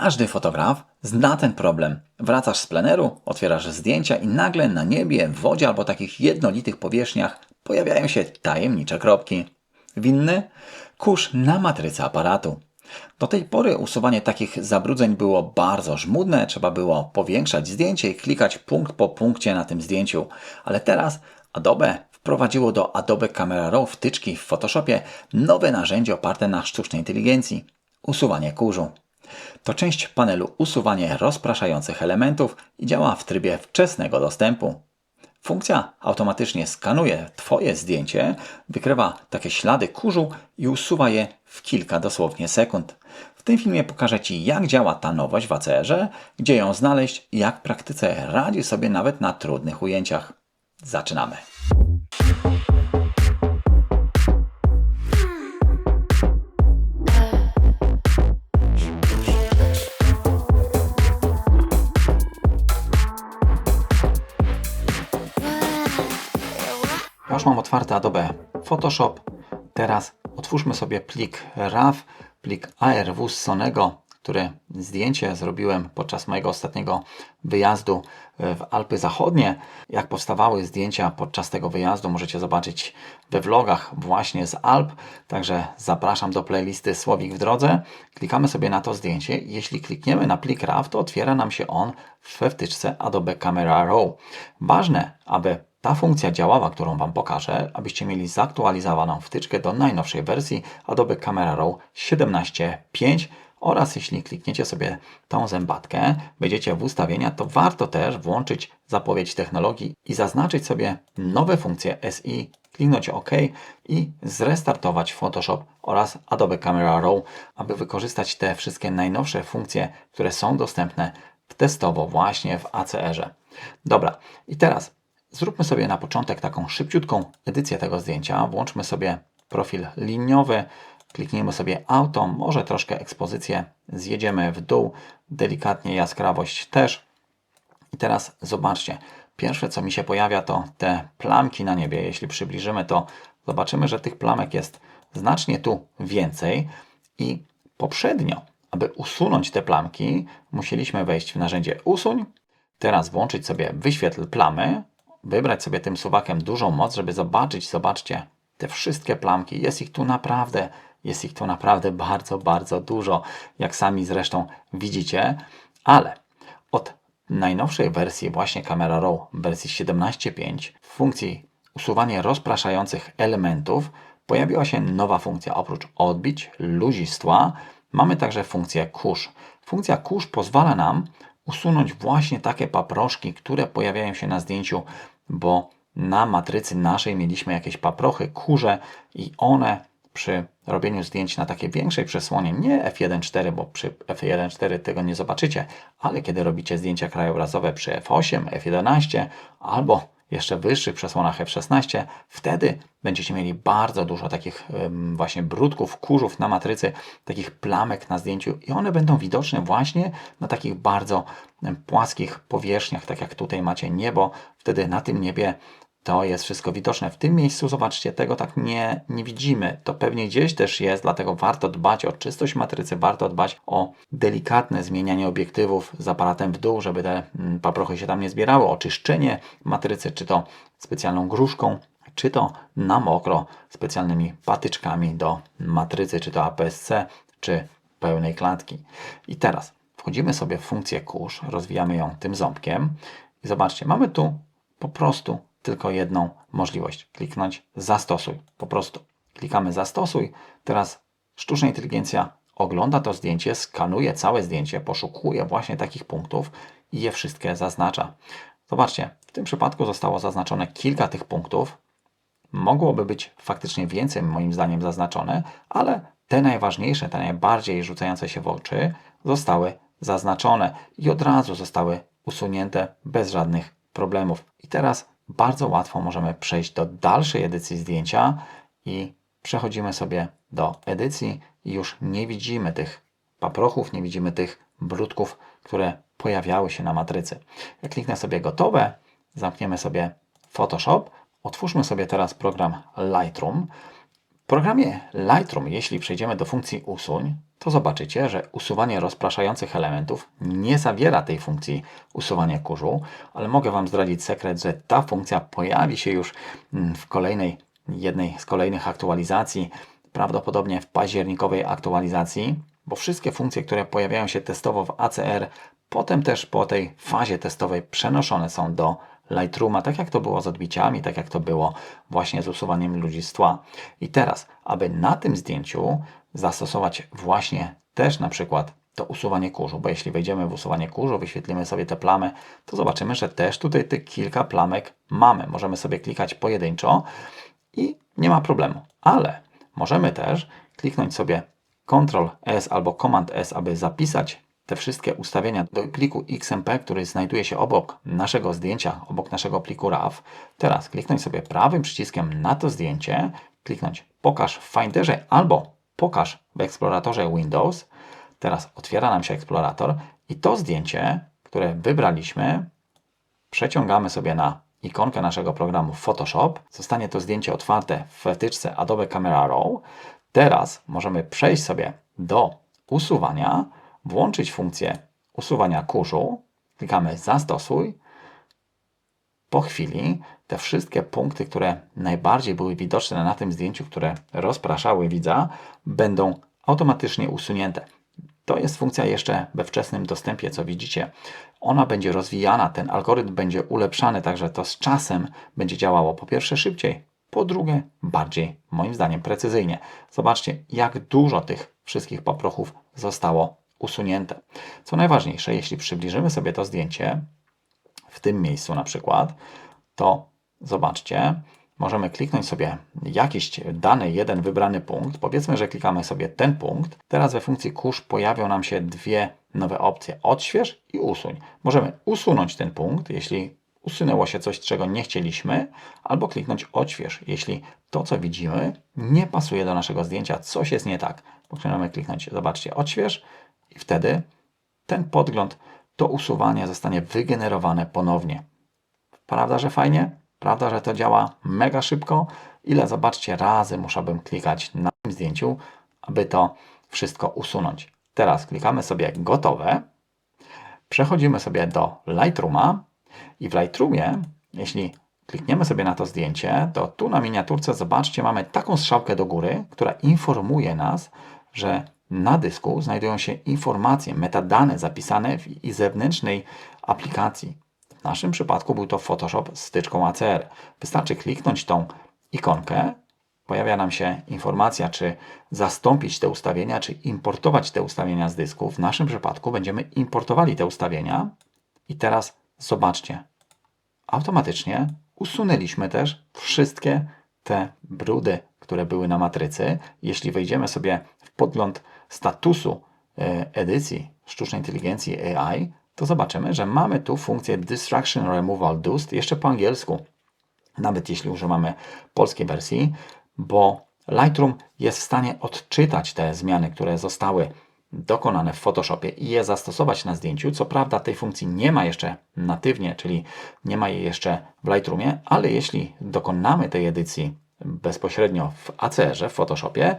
Każdy fotograf zna ten problem. Wracasz z pleneru, otwierasz zdjęcia i nagle na niebie, w wodzie albo takich jednolitych powierzchniach pojawiają się tajemnicze kropki. Winny? Kurz na matrycy aparatu. Do tej pory usuwanie takich zabrudzeń było bardzo żmudne, trzeba było powiększać zdjęcie i klikać punkt po punkcie na tym zdjęciu. Ale teraz Adobe wprowadziło do Adobe Camera Raw wtyczki w Photoshopie nowe narzędzie oparte na sztucznej inteligencji usuwanie kurzu. To część panelu usuwanie rozpraszających elementów i działa w trybie wczesnego dostępu. Funkcja automatycznie skanuje Twoje zdjęcie, wykrywa takie ślady kurzu i usuwa je w kilka dosłownie sekund. W tym filmie pokażę Ci, jak działa ta nowość w ACR, gdzie ją znaleźć i jak w praktyce radzi sobie nawet na trudnych ujęciach. Zaczynamy. Mam otwarte Adobe Photoshop. Teraz otwórzmy sobie plik RAW, plik ARW z Sonego, który zdjęcie zrobiłem podczas mojego ostatniego wyjazdu w Alpy Zachodnie. Jak powstawały zdjęcia podczas tego wyjazdu, możecie zobaczyć we vlogach właśnie z Alp. Także zapraszam do playlisty Słowik w drodze. Klikamy sobie na to zdjęcie. Jeśli klikniemy na plik RAW, to otwiera nam się on w wtyczce Adobe Camera Raw. Ważne, aby ta funkcja działała, którą Wam pokażę, abyście mieli zaktualizowaną wtyczkę do najnowszej wersji Adobe Camera Raw 17.5 oraz jeśli klikniecie sobie tą zębatkę, wejdziecie w ustawienia, to warto też włączyć zapowiedź technologii i zaznaczyć sobie nowe funkcje SI, kliknąć OK i zrestartować Photoshop oraz Adobe Camera Raw, aby wykorzystać te wszystkie najnowsze funkcje, które są dostępne testowo właśnie w ACR-ze. Dobra, i teraz Zróbmy sobie na początek taką szybciutką edycję tego zdjęcia. Włączmy sobie profil liniowy, kliknijmy sobie auto, może troszkę ekspozycję, zjedziemy w dół, delikatnie jaskrawość też. I teraz zobaczcie, pierwsze co mi się pojawia to te plamki na niebie. Jeśli przybliżymy to, zobaczymy, że tych plamek jest znacznie tu więcej i poprzednio, aby usunąć te plamki, musieliśmy wejść w narzędzie usuń, teraz włączyć sobie wyświetl plamy, wybrać sobie tym suwakiem dużą moc, żeby zobaczyć, zobaczcie, te wszystkie plamki. Jest ich tu naprawdę, jest ich tu naprawdę bardzo, bardzo dużo, jak sami zresztą widzicie, ale od najnowszej wersji właśnie Camera Raw wersji 17.5 w funkcji usuwanie rozpraszających elementów pojawiła się nowa funkcja. Oprócz odbić, luzistwa, mamy także funkcję kurz. Funkcja kurz pozwala nam usunąć właśnie takie paproszki, które pojawiają się na zdjęciu bo na matrycy naszej mieliśmy jakieś paprochy, kurze i one przy robieniu zdjęć na takiej większej przesłonie, nie f1.4, bo przy f1.4 tego nie zobaczycie, ale kiedy robicie zdjęcia krajobrazowe przy f8, f11 albo jeszcze wyższych przesłonach F16, wtedy będziecie mieli bardzo dużo takich właśnie brudków, kurzów na matrycy, takich plamek na zdjęciu i one będą widoczne właśnie na takich bardzo płaskich powierzchniach, tak jak tutaj macie niebo. Wtedy na tym niebie to jest wszystko widoczne. W tym miejscu, zobaczcie, tego tak nie, nie widzimy. To pewnie gdzieś też jest, dlatego warto dbać o czystość matrycy, warto dbać o delikatne zmienianie obiektywów z aparatem w dół, żeby te mm, paprochy się tam nie zbierały, oczyszczenie matrycy, czy to specjalną gruszką, czy to na mokro specjalnymi patyczkami do matrycy, czy to APS-C, czy pełnej klatki. I teraz wchodzimy sobie w funkcję kurz, rozwijamy ją tym ząbkiem i zobaczcie, mamy tu po prostu tylko jedną możliwość. Kliknąć zastosuj. Po prostu klikamy zastosuj. Teraz sztuczna inteligencja ogląda to zdjęcie, skanuje całe zdjęcie, poszukuje właśnie takich punktów i je wszystkie zaznacza. Zobaczcie, w tym przypadku zostało zaznaczone kilka tych punktów. Mogłoby być faktycznie więcej, moim zdaniem, zaznaczone, ale te najważniejsze, te najbardziej rzucające się w oczy zostały zaznaczone i od razu zostały usunięte bez żadnych problemów. I teraz bardzo łatwo możemy przejść do dalszej edycji zdjęcia i przechodzimy sobie do edycji i już nie widzimy tych paprochów, nie widzimy tych brudków, które pojawiały się na matrycy. Jak kliknę sobie gotowe, zamkniemy sobie Photoshop, otwórzmy sobie teraz program Lightroom. Programie Lightroom, jeśli przejdziemy do funkcji usuń, to zobaczycie, że usuwanie rozpraszających elementów nie zawiera tej funkcji usuwania kurzu, ale mogę Wam zdradzić sekret, że ta funkcja pojawi się już mm, w kolejnej, jednej z kolejnych aktualizacji, prawdopodobnie w październikowej aktualizacji, bo wszystkie funkcje, które pojawiają się testowo w ACR, potem też po tej fazie testowej przenoszone są do Lightrooma, tak jak to było z odbiciami, tak jak to było właśnie z usuwaniem ludzi z tła. I teraz, aby na tym zdjęciu zastosować właśnie też na przykład to usuwanie kurzu, bo jeśli wejdziemy w usuwanie kurzu, wyświetlimy sobie te plamy, to zobaczymy, że też tutaj te kilka plamek mamy. Możemy sobie klikać pojedynczo i nie ma problemu. Ale możemy też kliknąć sobie Ctrl S albo Command S, aby zapisać te wszystkie ustawienia do pliku XMP, który znajduje się obok naszego zdjęcia, obok naszego pliku RAW. Teraz kliknąć sobie prawym przyciskiem na to zdjęcie, kliknąć pokaż w Finderze albo pokaż w eksploratorze Windows. Teraz otwiera nam się eksplorator i to zdjęcie, które wybraliśmy, przeciągamy sobie na ikonkę naszego programu Photoshop. Zostanie to zdjęcie otwarte w wtyczce Adobe Camera Raw. Teraz możemy przejść sobie do usuwania włączyć funkcję usuwania kurzu, klikamy zastosuj. Po chwili te wszystkie punkty, które najbardziej były widoczne na tym zdjęciu, które rozpraszały widza, będą automatycznie usunięte. To jest funkcja jeszcze we wczesnym dostępie, co widzicie. Ona będzie rozwijana, ten algorytm będzie ulepszany, także to z czasem będzie działało po pierwsze szybciej, po drugie bardziej, moim zdaniem, precyzyjnie. Zobaczcie, jak dużo tych wszystkich poprochów zostało usunięte. Co najważniejsze, jeśli przybliżymy sobie to zdjęcie, w tym miejscu na przykład, to zobaczcie, możemy kliknąć sobie jakiś dany jeden wybrany punkt. Powiedzmy, że klikamy sobie ten punkt. Teraz we funkcji kurz pojawią nam się dwie nowe opcje: odśwież i usuń. Możemy usunąć ten punkt, jeśli usunęło się coś, czego nie chcieliśmy, albo kliknąć odśwież, jeśli to, co widzimy, nie pasuje do naszego zdjęcia, coś jest nie tak. Możemy kliknąć, zobaczcie, odśwież i wtedy ten podgląd, to usuwanie zostanie wygenerowane ponownie. Prawda, że fajnie? Prawda, że to działa mega szybko? Ile, zobaczcie, razy musiałbym klikać na tym zdjęciu, aby to wszystko usunąć. Teraz klikamy sobie gotowe. Przechodzimy sobie do Lightrooma i w Lightroomie, jeśli klikniemy sobie na to zdjęcie, to tu na miniaturce, zobaczcie, mamy taką strzałkę do góry, która informuje nas, że na dysku znajdują się informacje, metadane zapisane w i zewnętrznej aplikacji. W naszym przypadku był to Photoshop z styczką ACR. Wystarczy kliknąć tą ikonkę, pojawia nam się informacja, czy zastąpić te ustawienia, czy importować te ustawienia z dysku. W naszym przypadku będziemy importowali te ustawienia i teraz zobaczcie, automatycznie usunęliśmy też wszystkie te brudy, które były na matrycy. Jeśli wejdziemy sobie w podgląd statusu e, edycji sztucznej inteligencji AI, to zobaczymy, że mamy tu funkcję Distraction Removal Dust jeszcze po angielsku, nawet jeśli używamy polskiej wersji, bo Lightroom jest w stanie odczytać te zmiany, które zostały dokonane w Photoshopie i je zastosować na zdjęciu. Co prawda tej funkcji nie ma jeszcze natywnie, czyli nie ma jej jeszcze w Lightroomie, ale jeśli dokonamy tej edycji bezpośrednio w ACR-ze, w Photoshopie,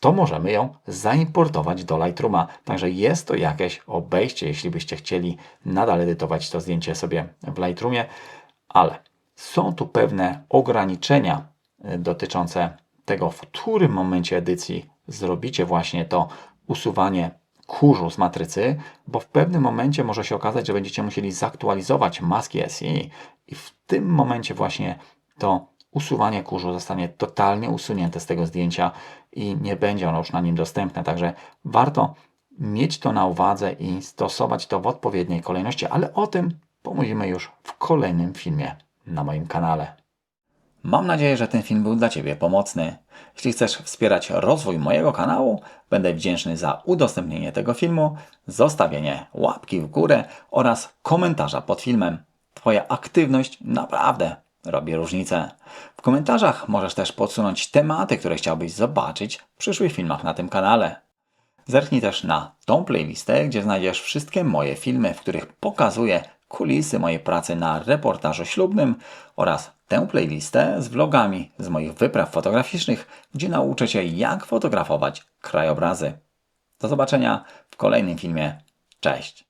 to możemy ją zaimportować do Lightrooma. Także jest to jakieś obejście, jeśli byście chcieli nadal edytować to zdjęcie sobie w Lightroomie, ale są tu pewne ograniczenia e, dotyczące tego, w którym momencie edycji zrobicie właśnie to usuwanie kurzu z matrycy, bo w pewnym momencie może się okazać, że będziecie musieli zaktualizować maski SI i w tym momencie właśnie to usuwanie kurzu zostanie totalnie usunięte z tego zdjęcia i nie będzie ono już na nim dostępne. Także warto mieć to na uwadze i stosować to w odpowiedniej kolejności, ale o tym pomówimy już w kolejnym filmie na moim kanale. Mam nadzieję, że ten film był dla Ciebie pomocny. Jeśli chcesz wspierać rozwój mojego kanału, będę wdzięczny za udostępnienie tego filmu, zostawienie łapki w górę oraz komentarza pod filmem. Twoja aktywność naprawdę robi różnicę. W komentarzach możesz też podsunąć tematy, które chciałbyś zobaczyć w przyszłych filmach na tym kanale. Zerknij też na tą playlistę, gdzie znajdziesz wszystkie moje filmy, w których pokazuję kulisy mojej pracy na reportażu ślubnym oraz tę playlistę z vlogami z moich wypraw fotograficznych, gdzie nauczę Cię, jak fotografować krajobrazy. Do zobaczenia w kolejnym filmie. Cześć!